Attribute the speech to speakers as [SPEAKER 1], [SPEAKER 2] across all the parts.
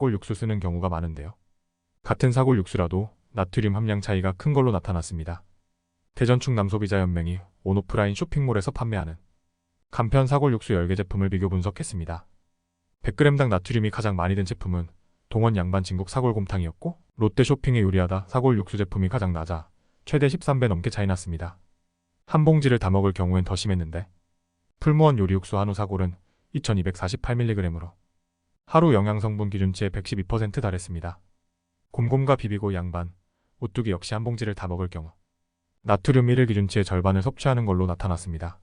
[SPEAKER 1] 사골 육수 쓰는 경우가 많은데요. 같은 사골 육수라도 나트륨 함량 차이가 큰 걸로 나타났습니다. 대전 충남 소비자 연맹이 온오프라인 쇼핑몰에서 판매하는 간편 사골 육수 10개 제품을 비교 분석했습니다. 100g당 나트륨이 가장 많이 든 제품은 동원 양반 진국 사골곰탕이었고 롯데 쇼핑에 유리하다 사골 육수 제품이 가장 낮아 최대 13배 넘게 차이 났습니다. 한 봉지를 다 먹을 경우엔 더 심했는데 풀무원 요리 육수 한우 사골은 2248mg으로 하루 영양성분 기준치의 112% 달했습니다. 곰곰과 비비고 양반, 오뚜기 역시 한 봉지를 다 먹을 경우 나트륨 1일 기준치의 절반을 섭취하는 걸로 나타났습니다.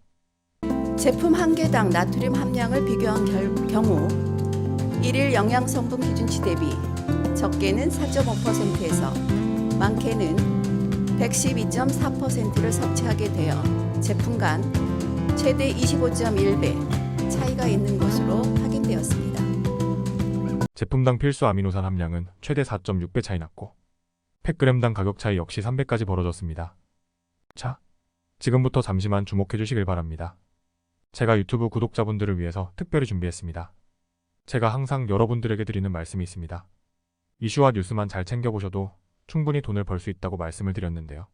[SPEAKER 2] 제품 한 개당 나트륨 함량을 비교한 결- 경우 일일 영양성분 기준치 대비 적게는 4.5%에서 많게는 112.4%를 섭취하게 되어 제품 간 최대 25.1배 차이가 있는 것
[SPEAKER 1] 제품당 필수 아미노산 함량은 최대 4.6배 차이 났고 100g당 가격 차이 역시 3배까지 벌어졌습니다. 자, 지금부터 잠시만 주목해 주시길 바랍니다. 제가 유튜브 구독자분들을 위해서 특별히 준비했습니다. 제가 항상 여러분들에게 드리는 말씀이 있습니다. 이슈와 뉴스만 잘 챙겨보셔도 충분히 돈을 벌 수 있다고 말씀을 드렸는데요.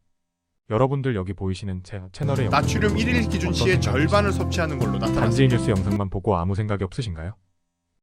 [SPEAKER 1] 여러분들 여기 보이시는 제 채널의
[SPEAKER 3] 나트륨 1일 기준치의
[SPEAKER 1] 어떤
[SPEAKER 3] 절반을 섭취하는 걸로
[SPEAKER 1] 단지
[SPEAKER 3] 나타났습니다.
[SPEAKER 1] 뉴스 영상만 보고 아무 생각이 없으신가요?